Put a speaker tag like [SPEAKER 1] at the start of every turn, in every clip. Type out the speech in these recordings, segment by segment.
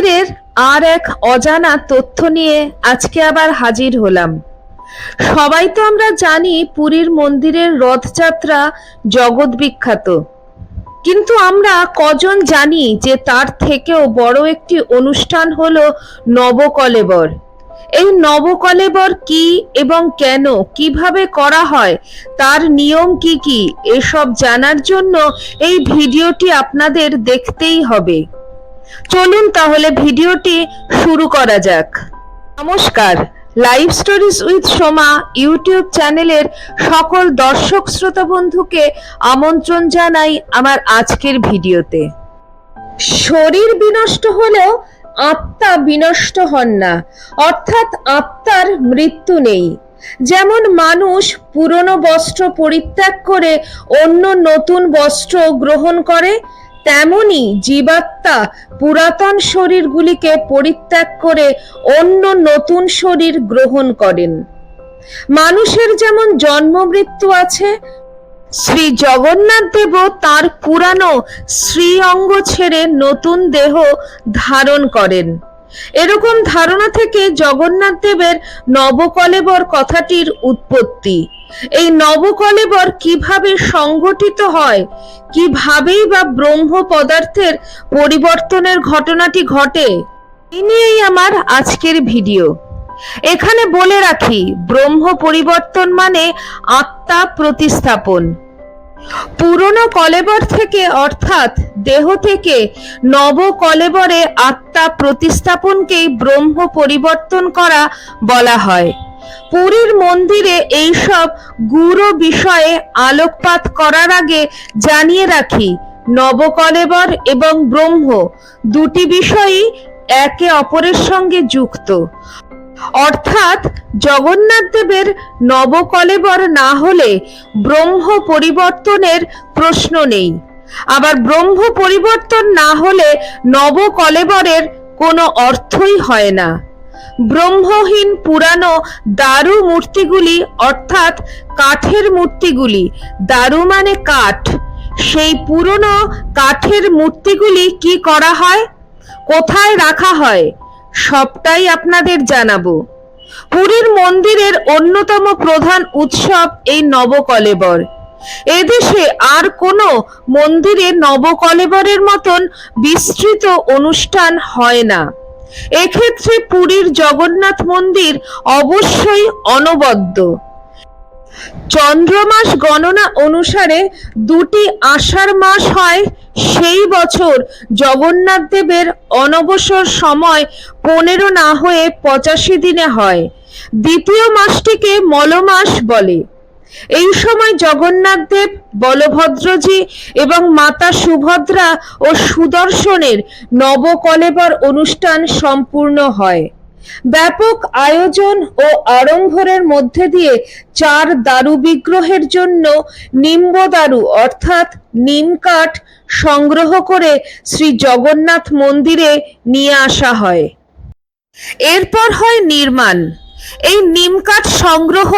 [SPEAKER 1] মন্দিরের আর এক অজানা তথ্য নিয়ে আজকে আবার হাজির হলাম। সবাই তো আমরা জানি পুরীর মন্দিরের রথযাত্রা জগৎ বিখ্যাত। কিন্তু আমরা কজন জানি যে তার থেকেও বড় একটি অনুষ্ঠান হলো নবকলেবর। এই নবকলেবর কি এবং কেন, কীভাবে করা হয়, তার নিয়ম কি কি, এসব জানার জন্য এই ভিডিওটি আপনাদের দেখতেই হবে। চলুন তাহলে ভিডিওটি শুরু করা যাক। নমস্কার live stories with Soma YouTube চ্যানেলের সকল দর্শক শ্রোতা বন্ধুকে আমন্ত্রণ জানাই আমার আজকের ভিডিওতে। শরীর বিনষ্ট হলেও আত্মা বিনষ্ট হন না, অর্থাৎ আত্মার মৃত্যু নেই। যেমন মানুষ পুরনো বস্ত্র পরিত্যাগ করে অন্য নতুন বস্ত্র গ্রহণ করে তেমনি জীবাত্মা পুরাতন শরীরগুলিকে পরিত্যাগ করে অন্য নতুন শরীর গ্রহণ করেন। মানুষের যেমন জন্ম মৃত্যু আছে, শ্রী জগন্নাথ দেব তার পুরানো শ্রী অঙ্গ ছেড়ে নতুন দেহ ধারণ করেন। এরকম ধারণা থেকে জগন্নাথ দেবের নবকলেবর কথাটির উৎপত্তি। এই নবকলেবর কীভাবে সংগঠিত হয়, কিভাবেই বা ব্রহ্ম পদার্থের পরিবর্তনের ঘটনাটি ঘটে এই নিয়েই আমার আজকের ভিডিও। এখানে বলে রাখি, ব্রহ্ম পরিবর্তন মানে আত্মা প্রতিস্থাপন। পুরনো কলেবর থেকে, অর্থাৎ দেহ থেকে, নব কলেবরে আত্মা প্রতিস্থাপনকেই ব্রহ্ম পরিবর্তন করা বলা হয়। পুরীর মন্দিরে এইসব গুরু বিষয়ে আলোকপাত করার আগে জানিয়ে রাখি নবকলেবর এবং ব্রহ্ম দুটি বিষয়ই একে অপরের সঙ্গে যুক্ত। অর্থাৎ জগন্নাথ দেবের নবকলেবর না হলে ব্রহ্ম পরিবর্তনের প্রশ্ন নেই। আবার ব্রহ্ম পরিবর্তন না হলে নবকলেবরের কোনো অর্থই হয় না। ব্রহ্মহীন পুরানো দারু মূর্তিগুলি অর্থাৎ কাঠের মূর্তিগুলি, দারু মানে কাঠ, সেই পুরনো কাঠের মূর্তিগুলি কি করা হয়? কোথায় রাখা হয়? সবটাই আপনাদের জানাব। পুরীর মন্দিরের অন্যতম প্রধান উৎসব এই নবকলেবর। এদেশে আর কোনো মন্দিরে নবকলেবরের মতন বিস্তৃত অনুষ্ঠান হয় না। এক্ষেত্রে পুরীর জগন্নাথ মন্দির অবশ্যই অনবদ্য। চন্দ্রমাস গণনা অনুসারে দুটি আষাঢ় মাস হয়। সেই বছর জগন্নাথ দেবের অনবসর সময় পনেরো না হয়ে পঁচাশি দিনে হয়। দ্বিতীয় মাসটিকে মলমাস বলে। এই সময় জগন্নাথ দেব, বলভদ্রজি এবং মাতা সুভদ্রা ও সুদর্শনের নবকলেবর অনুষ্ঠান সম্পূর্ণ হয়। ব্যাপক আয়োজন ও আড়ম্বরের মধ্যে দিয়ে চার দারু বিগ্রহের জন্য নিম্ব দারু অর্থাৎ নিমকাঠ সংগ্রহ করে শ্রী জগন্নাথ মন্দিরে নিয়ে আসা হয়। এরপর হয় নির্মাণ। এই নিমকাঠ সংগ্রহ,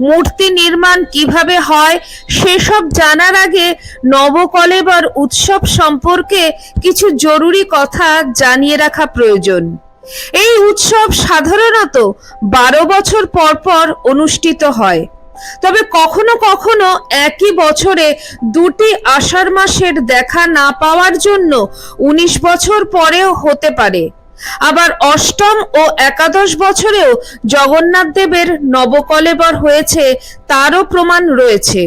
[SPEAKER 1] মূর্তি নির্মাণ কীভাবে হয়, সেসব জানার আগে নবকলেবর উৎসব সম্পর্কে কিছু জরুরি কথা জানিয়ে রাখা প্রয়োজন। এই উৎসব সাধারণত বারো বছর পর পর অনুষ্ঠিত হয়। তবে কখনো কখনো একই বছরে দুটি আষাঢ় মাসের দেখা না পাওয়ার জন্য উনিশ বছর পরেও হতে পারে। আবার অষ্টম ও একাদশ বছরেও জগন্নাথ দেবের নবকলেবর হয়েছে, তারও প্রমাণ রয়েছে।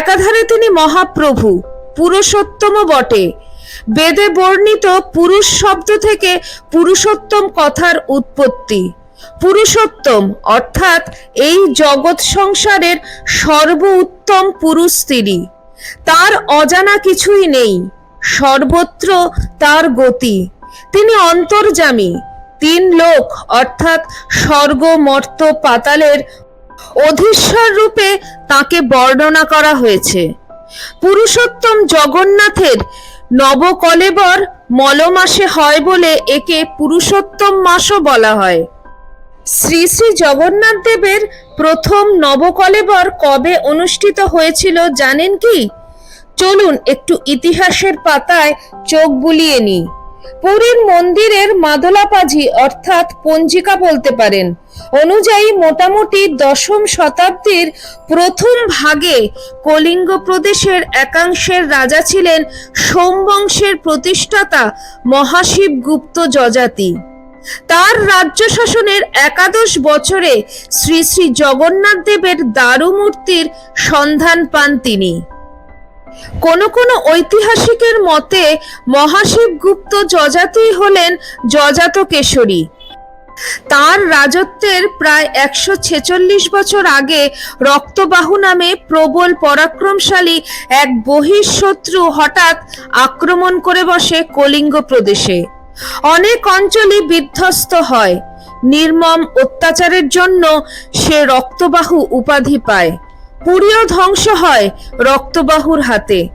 [SPEAKER 1] একাধারে তিনি মহাপ্রভু, পুরুষোত্তম বটে। বেদে বর্ণিত পুরুষ শব্দ থেকে পুরুষোত্তম কথার উৎপত্তি। পুরুষোত্তম অর্থাৎ এই জগৎ সংসারের সর্ব উত্তম পুরুষ তিনি। তার অজানা কিছুই নেই, সর্বত্র তার গতি। তিনি অন্তর্জামী। তিন লোক, অর্থাৎ স্বর্গ মর্ত পাতালের অধীশ্বর রূপে তাকে বর্ণনা করা হয়েছে। পুরুষোত্তম জগন্নাথের নবকলেবর মলমাসে হয় বলে একে পুরুষোত্তম মাসও বলা হয়। শ্রী শ্রী জগন্নাথ দেবের প্রথম নবকলেবর কবে অনুষ্ঠিত হয়েছিল জানেন কি? চলুন একটু ইতিহাসের পাতায় চোখ বুলিয়ে নিই। পুরীর মন্দিরের মাদলাপাজি অর্থাৎ পঞ্জিকা বলতে পারেন। অনুযায়ী মোটামুটি দশম শতাব্দীর প্রথম ভাগে কলিঙ্গ প্রদেশের একাংশের রাজা ছিলেন সোমবংশের প্রতিষ্ঠাতা মহাশিব গুপ্ত যজাতি। তার রাজ্য শাসনের একাদশ বছরে শ্রী শ্রী জগন্নাথ দেবের দারু মূর্তির সন্ধান পান তিনি। কোন কোন ঐতিহাসিকের মতে মহাশিব গুপ্ত যজাতি হলেন যজাত কেশরী তার রাজত্বের প্রায় একশো ছেচল্লিশ বছর আগে রক্তবাহু নামে প্রবল পরাক্রমশালী এক বহিঃশত্রু হঠাৎ আক্রমণ করে বসে কলিঙ্গ প্রদেশে। অনেক অঞ্চলই বিধ্বস্ত হয়। নির্মম অত্যাচারের জন্য সে রক্তবাহু উপাধি পায়। পুরীও ধ্বংস হয় রক্তবাহুর হাতে।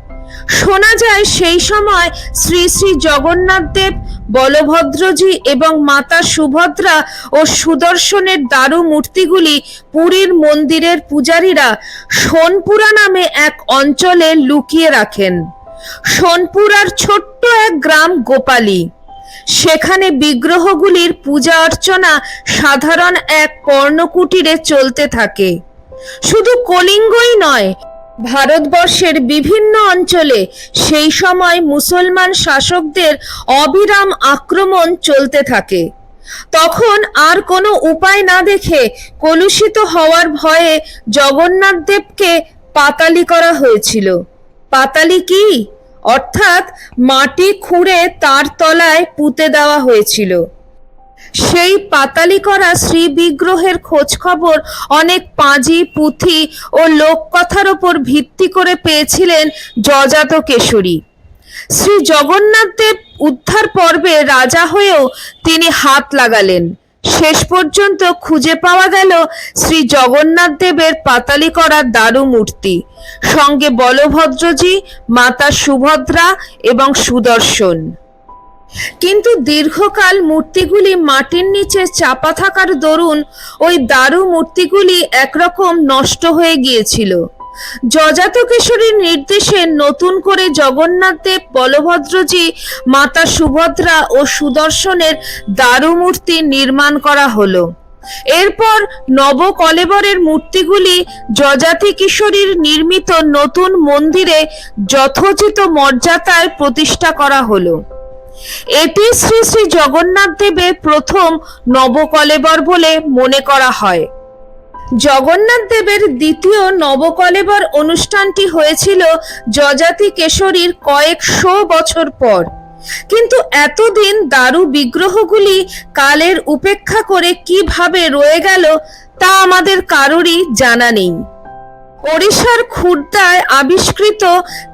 [SPEAKER 1] শোনা যায় সেই সময় শ্রী শ্রী জগন্নাথ দেব, বলভদ্রজি এবং মাতা সুভদ্রা ও সুদর্শনের দারু মূর্তিগুলি পুরীর মন্দিরের পূজারীরা সোনপুরা নামে এক অঞ্চলে লুকিয়ে রাখেন। সোনপুরার ছোট্ট এক গ্রাম গোপালী। সেখানে বিগ্রহগুলির পূজা অর্চনা সাধারণ এক পর্ণকুটিরে চলতে থাকে। শুধু কলিঙ্গই নয়, ভারতবর্ষের বিভিন্ন অঞ্চলে সেই সময় মুসলমান শাসকদের অবিরাম আক্রমণ চলতে থাকে। তখন আর কোনো উপায় না দেখে কলুষিত হওয়ার ভয়ে জগন্নাথ দেবকে পাতালি করা হয়েছিল। পাতালি কি? অর্থাৎ মাটি খুঁড়ে তার তলায় পুঁতে দেওয়া হয়েছিল। সেই পাতালি করা শ্রী বিগ্রহের খোঁজ খবর অনেক পাঁজি, পুঁথি ও লোককথার ওপর ভিত্তি করে পেয়েছিলেন যজাত কেশরী। শ্রী জগন্নাথ দেব উদ্ধার পর্বে রাজা হয়েও তিনি হাত লাগালেন। শেষ পর্যন্ত খুঁজে পাওয়া গেল শ্রী জগন্নাথ দেবের পাতালি করা দারু মূর্তি। সঙ্গে বলভদ্রজি, মাতা সুভদ্রা এবং সুদর্শন। কিন্তু দীর্ঘকাল মূর্তিগুলি মাটির নিচে চাপা থাকার দরুন ওই দারু মূর্তিগুলি একরকম নষ্ট হয়ে গিয়েছিল। যজাত কেশরীর নির্দেশে নতুন করে জগন্নাথ দেব, বলভদ্রজি, মাতা সুভদ্রা ও সুদর্শনের দারু মূর্তি নির্মাণ করা হলো। এরপর নবকলেবরের মূর্তিগুলি যজাতি কিশোরীর নির্মিত নতুন মন্দিরে যথোচিত মর্যাদায় প্রতিষ্ঠা করা হলো। এটি শ্রী শ্রী জগন্নাথ দেবের প্রথম নবকলেবর বলে মনে করা হয়। জগন্নাথ দেবের দ্বিতীয় নবকলেবর অনুষ্ঠানটি হয়েছিল যজাতি কেশরীর কয়েকশো বছর পর। কিন্তু এতদিন দারু বিগ্রহগুলি কালের উপেক্ষা করে কীভাবে রয়ে গেল তা আমাদের কারোরই জানা নেই। ওড়িশার খুর্দায় আবিষ্কৃত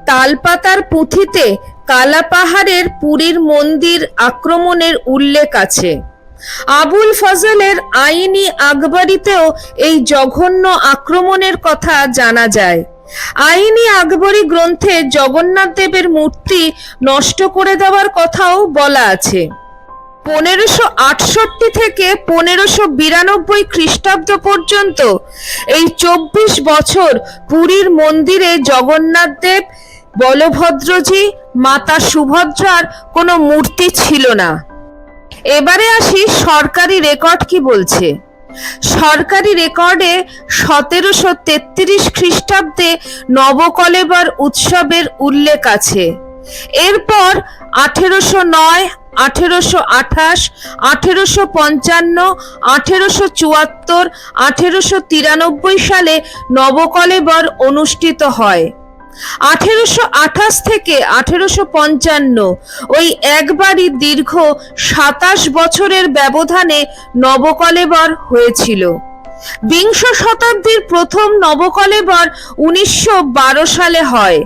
[SPEAKER 1] তালপাতার পুঁথিতে কালাপাহাড়ের পুরীর মন্দির আক্রমণের উল্লেখ আছে। আবুল ফজলের আইনি আকবরীতেও এই জঘন্য আক্রমণের কথা জানা যায়। আইনি আকবরী গ্রন্থে জগন্নাথ দেবের মূর্তি নষ্ট করে দেওয়ার কথাও বলা আছে। পনেরোশো আটষট্টি থেকে পনেরোশো বিরানব্বই খ্রিস্টাব্দ পর্যন্ত এই চব্বিশ বছর পুরীর মন্দিরে জগন্নাথ দেব বলভদ্রজি, মাতা সুভদ্রার কোনো মূর্তি ছিল না। এবারে আসি সরকারি রেকর্ড কি বলছে? সরকারি রেকর্ডে সতেরোশো তেত্রিশ খ্রিস্টাব্দে নবকলেবর উৎসবের উল্লেখ আছে। এরপর আঠেরোশো নয়, আঠেরোশো আঠাশ, আঠেরোশো পঞ্চান্ন, আঠেরোশো চুয়াত্তর, আঠেরোশো তিরানব্বই সালে নবকলেবর অনুষ্ঠিত হয়। আঠেরোশো আঠাশ থেকে আঠেরোশো পঞ্চান্ন, ওই একবারই দীর্ঘ সাতাশ বছরের ব্যবধানে নবকলেবর হয়েছিল। বিংশ শতাব্দীর প্রথম নবকলেবর উনিশশো বারো সালে হয়।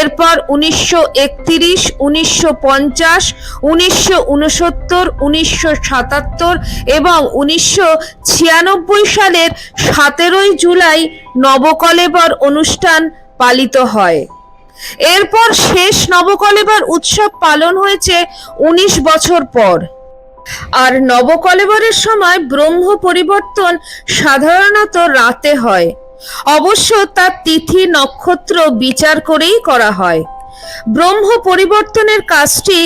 [SPEAKER 1] এরপর উনিশশো একত্রিশ, উনিশশো পঞ্চাশ, উনিশশো উনসত্তর, উনিশশো সাতাত্তর এবং উনিশশো ছিয়ানব্বই সালের সতেরোই জুলাই নবকলেবর অনুষ্ঠান পালিত হয়। এরপর শেষ নবকলেবর উৎসব পালন হয়েছে উনিশ বছর পর। আর নবকলেবরের সময় ব্রহ্ম পরিবর্তন সাধারণত রাতে হয়। অবশ্য তার তিথি, নক্ষত্র বিচার করেই করা হয়। ব্রহ্ম পরিবর্তনের কাজটি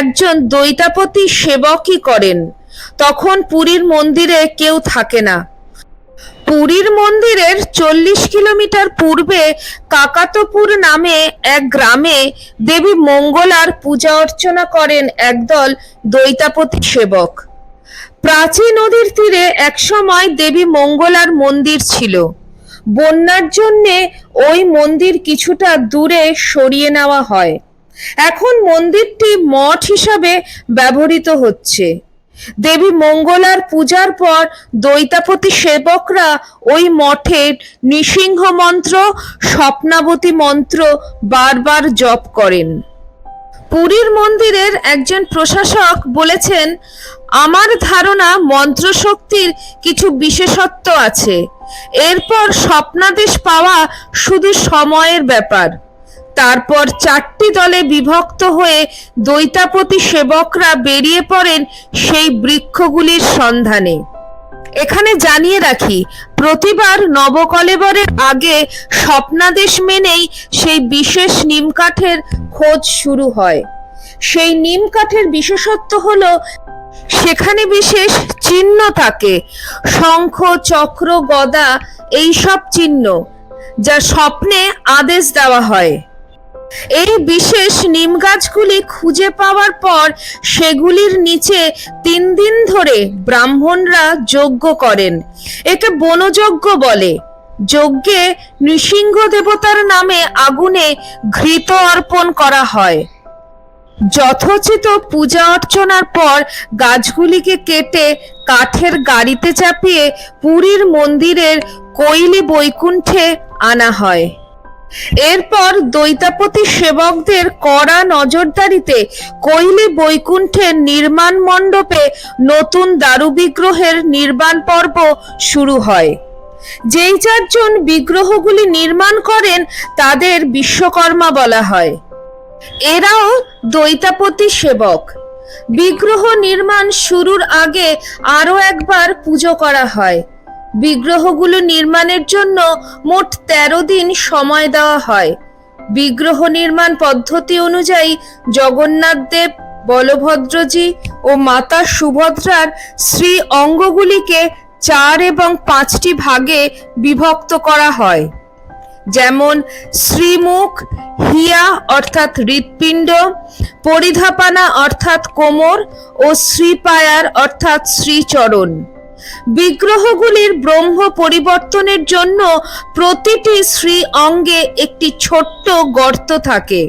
[SPEAKER 1] একজন দৈতাপতি সেবকই করেন। তখন পুরীর মন্দিরে কেউ থাকে না। পুরীর মন্দিরের চল্লিশ কিলোমিটার পূর্বে কাকাতপুর নামে এক গ্রামে দেবী মঙ্গলার পূজা অর্চনা করেন একদল দৈতাপতি সেবক। প্রাচীন নদীর তীরে একসময় দেবী মঙ্গলার মন্দির ছিল। বন্যার জন্যে ওই মন্দির কিছুটা দূরে সরিয়ে নেওয়া হয়। এখন মন্দিরটি মঠ হিসাবে ব্যবহৃত হচ্ছে। দেবী মঙ্গলার পূজার পর দৈতাপতি সেবকরা ওই মঠের নৃসিংহ মন্ত্র, স্বপ্নাবতী মন্ত্র বারবার জপ করেন। পুরীর মন্দিরের একজন প্রশাসক বলেছেন, আমার ধারণা মন্ত্রশক্তির কিছু বিশেষত্ব আছে। এরপর স্বপ্নাদেশ পাওয়া শুধু সময়ের ব্যাপার। তারপর চারটি দলে বিভক্ত হয়ে দৈতাপতি সেবকরা বেরিয়ে পড়েন সেই বৃক্ষগুলির সন্ধানে। এখানে জানিয়ে রাখি, প্রতিবার নবকলেবরের আগে স্বপ্নাদেশ মেনেই সেই বিশেষ নিমকাঠের খোঁজ শুরু হয়। সেই নিমকাঠের বিশেষত্ব হলো, সেখানে বিশেষ চিহ্ন থাকে। শঙ্খ, চক্র, গদা এই সব চিহ্ন, যা স্বপ্নে আদেশ দেওয়া হয়। এই বিশেষ নিম গাছগুলি খুঁজে পাওয়ার পর সেগুলির নিচে তিন দিন ধরে ব্রাহ্মণরা যজ্ঞ করেন। একে বনযজ্ঞ বলে। যজ্ঞে নৃসিংহ দেবতার নামে আগুনে ঘৃত অর্পণ করা হয়। যথোচিত পূজা অর্চনার পর গাছগুলিকে কেটে কাঠের গাড়িতে চাপিয়ে পুরীর মন্দিরের কৈলি বৈকুণ্ঠে আনা হয়। এরপর দৈতাপতি সেবকদের কড়া নজরদারিতে কৈলি বৈকুণ্ঠের নির্মাণ মণ্ডপে নতুন দারু বিগ্রহের নির্মাণ পর্ব শুরু হয়। যেই চারজন বিগ্রহগুলি নির্মাণ করেন, তাদের বিশ্বকর্মা বলা হয়। এরাও দৈতাপতি সেবক। বিগ্রহ নির্মাণ শুরুর আগে আরও একবার পুজো করা হয়। বিগ্রহগুলো নির্মাণের জন্য মোট তেরো দিন সময় দেওয়া হয়। বিগ্রহ নির্মাণ পদ্ধতি অনুযায়ী জগন্নাথ দেব, বলভদ্রজি ও মাতা সুভদ্রার শ্রী অঙ্গগুলিকে চার এবং পাঁচটি ভাগে বিভক্ত করা হয়। যেমন শ্রীমুখ, হিয়া অর্থাৎ হৃৎপিণ্ড, পরিধাপানা অর্থাৎ কোমর ও শ্রীপায়ার অর্থাৎ শ্রীচরণ। বিগ্রহগুলির ব্রহ্ম পরিবর্তনের জন্য প্রতিটি শ্রী অঙ্গে একটি ছোট্ট গর্ত থাকে।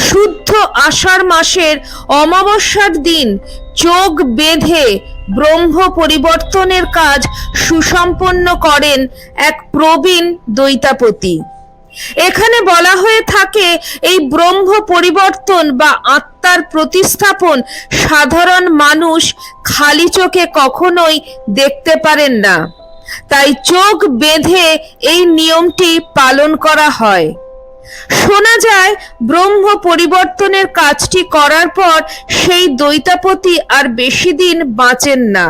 [SPEAKER 1] শুদ্ধ আষাঢ় মাসের অমাবস্যার দিন চোখ বেঁধে ব্রহ্ম পরিবর্তনের কাজ সুসম্পন্ন করেন এক প্রবীণ দৈতাপতি এখানে বলা হয়ে থাকে, এই ব্রহ্ম পরিবর্তন বা আত্মার প্রতিস্থাপন সাধারণ মানুষ খালি চোখে কখনোই দেখতে পারেন না। তাই চোখ বেঁধে এই নিয়মটি পালন করা হয়। শোনা যায়, ব্রহ্ম পরিবর্তনের কাজটি করার পর সেই দৈতাপতি আর বেশি দিন বাঁচেন না।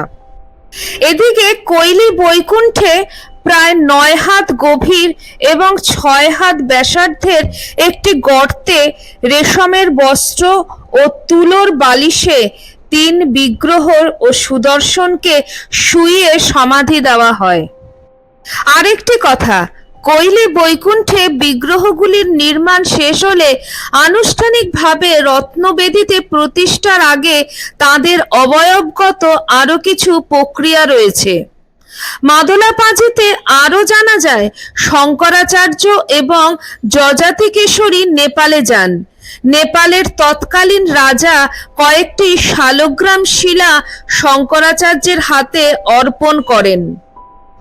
[SPEAKER 1] এদিকে কৈলি বৈকুণ্ঠে প্রায় নয় হাত গভীর এবং ছয় হাত ব্যাসার্ধের একটি গর্তে রেশমের বস্ত্র ও তুলোর বালিশে তিন বিগ্রহ ও সুদর্শনকে শুইয়ে সমাধি দেওয়া হয়। আরেকটি কথা, কৈলি বৈকুণ্ঠে বিগ্রহগুলির নির্মাণ শেষ হলে আনুষ্ঠানিকভাবে রত্নবেদিতে প্রতিষ্ঠার আগে তাদের অবয়বগত আরও কিছু প্রক্রিয়া রয়েছে। মাদলা পাঁজিতে আরও জানা যায়, শঙ্করাচার্য এবং যজাতি কেশরী নেপালে যান। নেপালের তৎকালীন রাজা কয়েকটি শালগ্রাম শিলা শঙ্করাচার্যের হাতে অর্পণ করেন।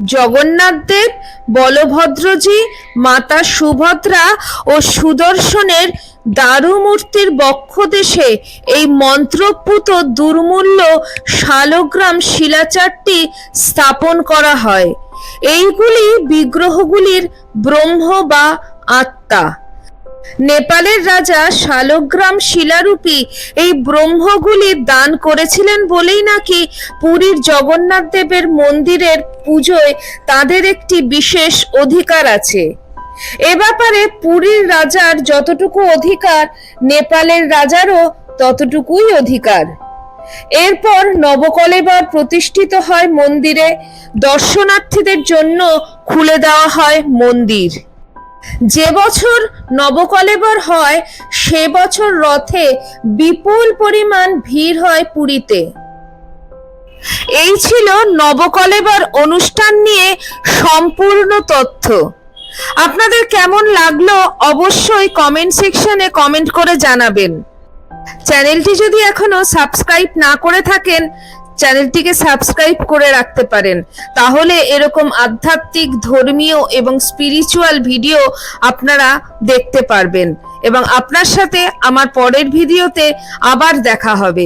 [SPEAKER 1] জগন্নাথ দেব বলভদ্রজি, মাতা সুভদ্রা ও সুদর্শনের দারুমূর্তির বক্ষদেশে এই মন্ত্রপুত দুর্মূল্য শালগ্রাম শিলাচারটি স্থাপন করা হয়। এইগুলি বিগ্রহগুলির ব্রহ্ম বা আত্মা। নেপালের রাজা শালগ্রাম শিলারূপী এই ব্রহ্মগুলি দান করেছিলেন বলেই নাকি পুরীর জগন্নাথ দেবের মন্দিরের পুজোয় তাদের একটি বিশেষ অধিকার আছে। এ ব্যাপারে পুরীর রাজার যতটুকু অধিকার, নেপালের রাজারও ততটুকুই অধিকার। এরপর নবকলেবর প্রতিষ্ঠিত হয় মন্দিরে, দর্শনার্থীদের জন্য খুলে দেওয়া হয় মন্দির। যে বছর নবকলেবর হয়, সে বছর রথে বিপুল পরিমাণ ভিড় হয় পুরীতে। এই ছিল নবকলেবর অনুষ্ঠান নিয়ে সম্পূর্ণ তথ্য। আপনাদের কেমন লাগল অবশ্যই কমেন্ট সেকশনে কমেন্ট করে জানাবেন। চ্যানেলটি যদি এখনও সাবস্ক্রাইব না করে থাকেন, চ্যানেলটিকে সাবস্ক্রাইব করে রাখতে পারেন। তাহলে এরকম আধ্যাত্মিক, ধর্মীয় এবং স্পিরিচুয়াল ভিডিও আপনারা দেখতে পারবেন। এবং আপনার সাথে আমার পরের ভিডিওতে আবার দেখা হবে।